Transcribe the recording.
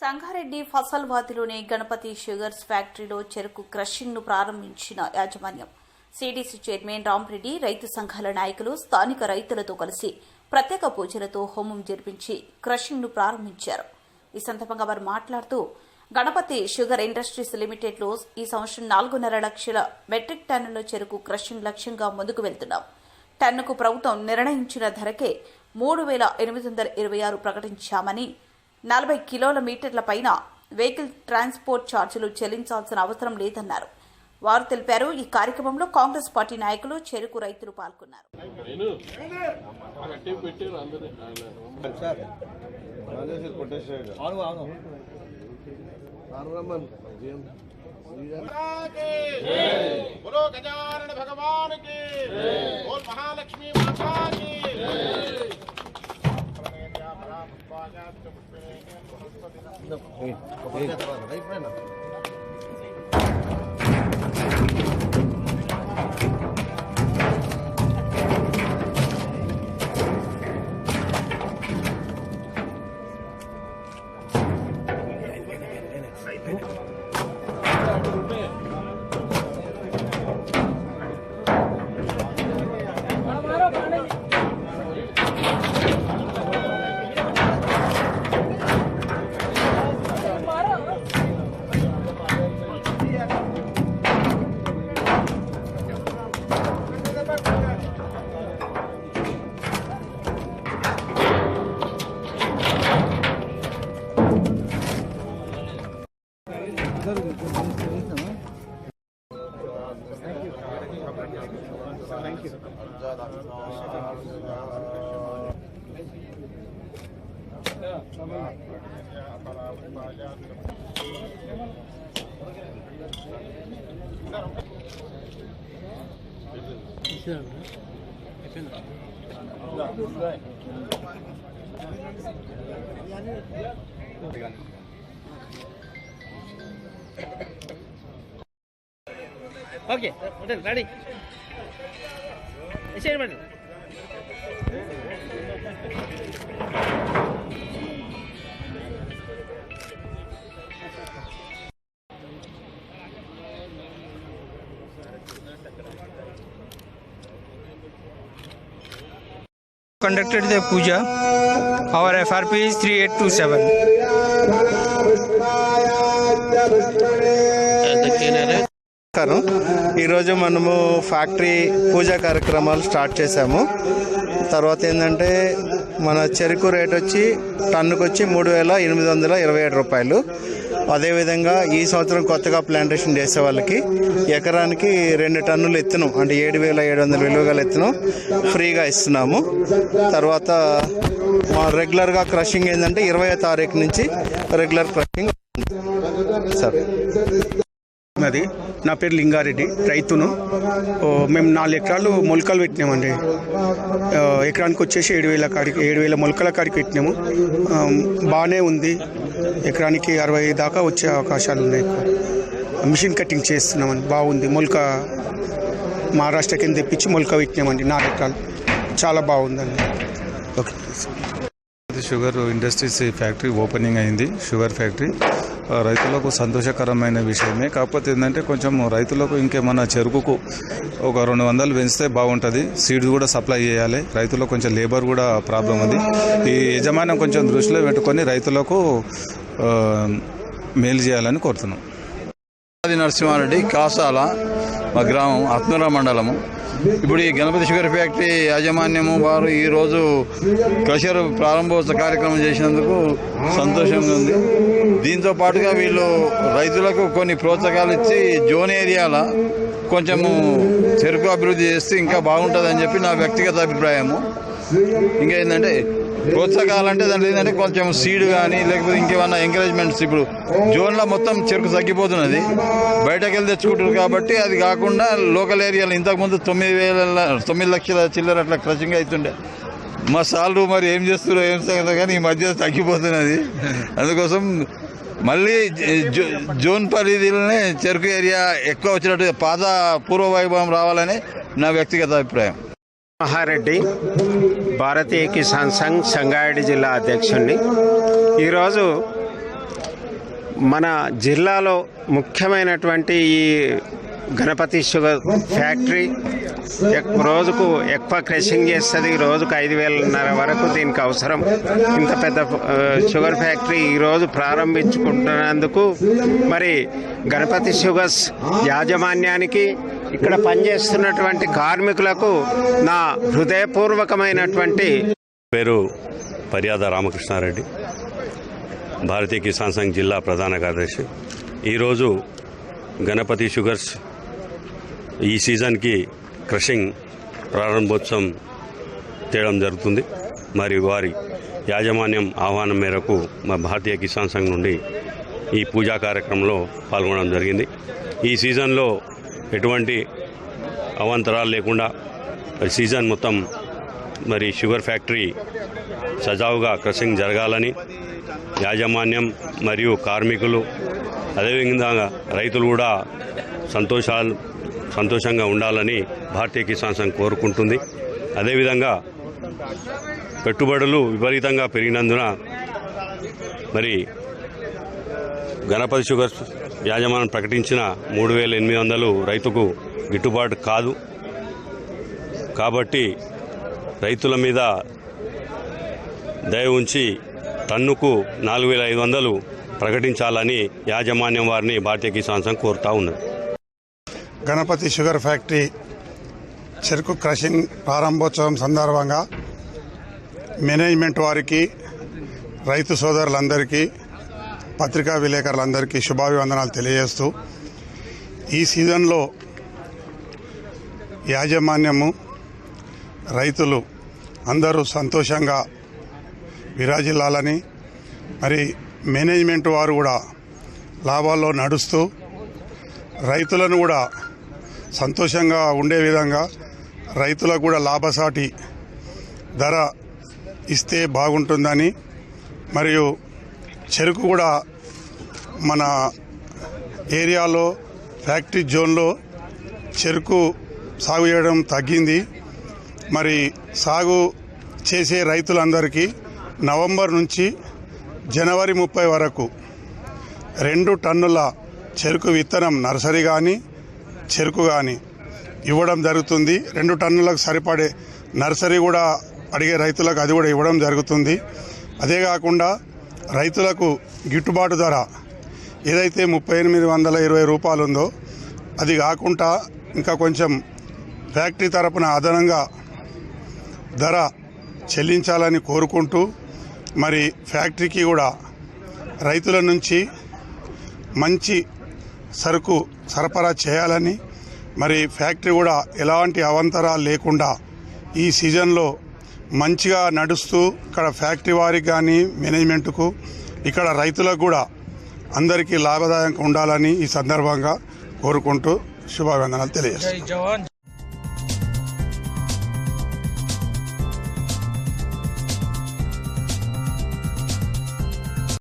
Sangareddy ఫసల్వాదిలోని Ganapati sugars ఫ్యాక్టరీలో చెరుకు క్రషింగ్ను ప్రారంభించిన యాజమాన్యం. సిడిసి చైర్మన్ రామ్రెడ్డి రైతు సంఘాల నాయకులు స్థానిక రైతులతో కలిసి ప్రత్యేక పూజలతో హోమం జరిపించి క్రషింగ్ను ప్రారంభించారు. ఈ సందర్భంగా వారు మాట్లాడుతూ గణపతి షుగర్ ఇండస్ట్రీస్ లిమిటెడ్లో ఈ సంవత్సరం నాలుగున్నర లక్షల మెట్రిక్ టన్నుల చెరుకు క్రషింగ్ లక్ష్యంగా ముందుకు వెళ్తున్నాం. టన్నుకు ప్రభుత్వం నిర్ణయించిన ధరకే మూడు వేల ఎనిమిది వందల ఇరవై ఆరు ప్రకటించామని నలభై కిలోల మీటర్ల పైన వెహికల్ ట్రాన్స్పోర్ట్ ఛార్జీలు చెల్లించాల్సిన అవసరం లేదన్నారు. వారు తెలిపారు ఈ కార్యక్రమంలో కాంగ్రెస్ పార్టీ నాయకులు చెరుకు రైతులు పాల్గొన్నారు. భగవానికి మహాలక్ష్మి మాతాకి. అందరూ sir Rajeshwari Okay, ready. Share ಮಾಡಿ conducted the puja our frp is 3827 నమస్కారం. ఈరోజు మనము ఫ్యాక్టరీ పూజా కార్యక్రమాలు స్టార్ట్ చేశాము. తర్వాత ఏంటంటే మన చెరుకు రేట్ వచ్చి టన్నుకు వచ్చి మూడు వేల ఎనిమిది వందల ఇరవై ఏడు రూపాయలు. అదేవిధంగా ఈ సంవత్సరం కొత్తగా ప్లాంటేషన్ చేసే వాళ్ళకి ఎకరానికి రెండు టన్నులు ఎత్తును. అంటే ఏడు వేల ఏడు వందల విలువగల ఎత్తును ఫ్రీగా ఇస్తున్నాము. తర్వాత మా రెగ్యులర్గా క్రషింగ్ ఏంటంటే ఇరవై తారీఖు నుంచి రెగ్యులర్ క్రషింగ్. సరే. అది నా పేరు లింగారెడ్డి రైతును. ఓ, మేము నాలుగు ఎకరాలు మొలకలు పెట్టినామండి. ఎకరానికి వచ్చేసి ఏడు వేల కాడికి ఏడు వేల మొలకల కాడికి పెట్టినాము. బాగానే ఉంది. ఎకరానికి అరవై దాకా వచ్చే అవకాశాలు ఉన్నాయి మిషన్ కటింగ్ చేస్తున్నామండి. బాగుంది. మొలక మహారాష్ట్ర కింద తెప్పించి మొలక పెట్టినామండి. నాలుగు ఎకరాలు. చాలా బాగుందండి. Okay. Sugar industries factory opening అయింది. Sugar factory. రైతులకు సంతోషకరమైన విషయమే. కాకపోతే ఏంటంటే కొంచెం రైతులకు ఇంకేమన్నా చెరుకుకు ఒక రెండు వందలు పెంచితే బాగుంటుంది. సీడ్స్ కూడా సప్లై చేయాలి. రైతులకు కొంచెం లేబర్ కూడా ప్రాబ్లం ఉంది ఈ యజమానం కొంచెం దృష్టిలో పెట్టుకొని రైతులకు మేలు చేయాలని కోరుతున్నాం. నరసింహారెడ్డి కాసాల మా గ్రామం ఆత్మరా మండలము. ఇప్పుడు ఈ గణపతి షుగర్ ఫ్యాక్టరీ యాజమాన్యము వారు ఈరోజు క్రషర్ ప్రారంభోత్సవ కార్యక్రమం చేసినందుకు సంతోషంగా ఉంది. దీంతో పాటుగా వీళ్ళు రైతులకు కొన్ని ప్రోత్సాహాలు ఇచ్చి జోన్ ఏరియాల కొంచెము చెరుకు అభివృద్ధి చేస్తే ఇంకా బాగుంటుందని చెప్పి నా వ్యక్తిగత అభిప్రాయము. ఇంకా ఏంటంటే ప్రోత్సాహాలంటే దాంట్లో ఏంటంటే కొంచెం సీడ్ కానీ లేకపోతే ఇంకేమన్నా ఎంకరేజ్మెంట్స్ ఇప్పుడు జోన్లో మొత్తం చెరుకు తగ్గిపోతున్నది. బయటకు వెళ్ళి తెచ్చుకుంటారు కాబట్టి అది కాకుండా లోకల్ ఏరియాలో ఇంతకుముందు తొమ్మిది వేల తొమ్మిది లక్షల చిల్లర అట్లా క్రషింగ్ అవుతుండే మా సార్లు మరి ఏం చేస్తారో ఏం సంగతో కానీ ఈ మధ్య తగ్గిపోతున్నది. అందుకోసం మళ్ళీ జో- జోన్ పరిధిలోనే చెరుకు ఏరియా ఎక్కువ వచ్చినట్టు పాత పూర్వ వైభవం రావాలని నా వ్యక్తిగత అభిప్రాయం. మహారెడ్డి భారతీయ కిసాన్ సంఘ్ సంగారెడ్డి జిల్లా అధ్యక్షుణ్ణి. ఈరోజు మన జిల్లాలో ముఖ్యమైనటువంటి ఈ గణపతి షుగర్ ఫ్యాక్టరీ రోజుకు ఎక్కువ క్రషింగ్ చేస్తుంది. రోజుకు ఐదు వేలన్నర వరకు దీనికి అవసరం. ఇంత పెద్ద షుగర్ ఫ్యాక్టరీ ఈరోజు ప్రారంభించుకుంటున్నందుకు మరి గణపతి షుగర్స్ యాజమాన్యానికి ఇక్కడ పనిచేస్తున్నటువంటి కార్మికులకు నా హృదయపూర్వకమైనటువంటి పేరు పర్యాద రామకృష్ణారెడ్డి భారతీయ కిసాన్ సంఘ్ జిల్లా ప్రధాన కార్యదర్శి. ఈరోజు గణపతి షుగర్స్ ఈ సీజన్కి క్రషింగ్ ప్రారంభోత్సవం చేయడం జరుగుతుంది. మరి వారి యాజమాన్యం ఆహ్వానం మేరకు మా భారతీయ కిసాన్ సంఘ్ నుండి ఈ పూజా కార్యక్రమంలో పాల్గొనడం జరిగింది. ఈ సీజన్లో ఎటువంటి అవాంతరాలు లేకుండా సీజన్ మొత్తం మరి షుగర్ ఫ్యాక్టరీ సజావుగా క్రషింగ్ జరగాలని యాజమాన్యం మరియు కార్మికులు అదేవిధంగా రైతులు కూడా సంతోషాలు సంతోషంగా ఉండాలని భారతీయ కిసాన్ సంఘ్ కోరుకుంటుంది. అదేవిధంగా పెట్టుబడులు విపరీతంగా పెరిగినందున మరి గణపతి షుగర్స్ యాజమాన్యం ప్రకటించిన మూడు వేల ఎనిమిది వందలు రైతుకు గిట్టుబాటు కాదు. కాబట్టి రైతుల మీద దయ ఉంచి టన్నుకు నాలుగు వేల ఐదు వందలు ప్రకటించాలని యాజమాన్యం వారిని భారతీయ కిసాన్ సంఘ్ కోరుతా ఉన్నది. గణపతి షుగర్ ఫ్యాక్టరీ చెరుకు క్రషింగ్ ప్రారంభోత్సవం సందర్భంగా మేనేజ్మెంట్ వారికి రైతు సోదరులందరికీ పత్రికా విలేకరులందరికీ శుభాభివందనాలు తెలియజేస్తూ ఈ సీజన్లో యాజమాన్యము రైతులు అందరూ సంతోషంగా విరాజిల్లాలని మరి మేనేజ్మెంట్ వారు కూడా లాభాల్లో నడుస్తూ రైతులను కూడా సంతోషంగా ఉండే విధంగా రైతులకు కూడా లాభసాటి ధర ఇస్తే బాగుంటుందని మరియు చెరుకు కూడా మన ఏరియాలో ఫ్యాక్టరీ జోన్లో చెరుకు సాగు చేయడం తగ్గింది. మరి సాగు చేసే రైతులందరికీ నవంబర్ నుంచి జనవరి ముప్పై వరకు రెండు టన్నుల చెరుకు విత్తనం నర్సరీ కానీ చెరుకు కానీ ఇవ్వడం జరుగుతుంది. రెండు టన్నులకు సరిపడే నర్సరీ కూడా అడిగే రైతులకు అది కూడా ఇవ్వడం జరుగుతుంది. అదే కాకుండా రైతులకు గిట్టుబాటు ధర ఏదైతే ముప్పై ఎనిమిది వందల ఇరవై రూపాయలు ఉందో అది కాకుండా ఇంకా కొంచెం ఫ్యాక్టరీ తరపున అదనంగా ధర చెల్లించాలని కోరుకుంటూ మరి ఫ్యాక్టరీకి కూడా రైతుల నుంచి మంచి సరుకు సరఫరా చేయాలని మరి ఫ్యాక్టరీ కూడా ఎలాంటి అవంతరాలు లేకుండా ఈ సీజన్లో మంచిగా నడుస్తూ ఇక్కడ ఫ్యాక్టరీ వారికి కానీ మేనేజ్మెంట్కు ఇక్కడ రైతులకు కూడా అందరికీ లాభదాయకంగా ఉండాలని ఈ సందర్భంగా కోరుకుంటూ శుభాభివందనాలు తెలియజేస్తాను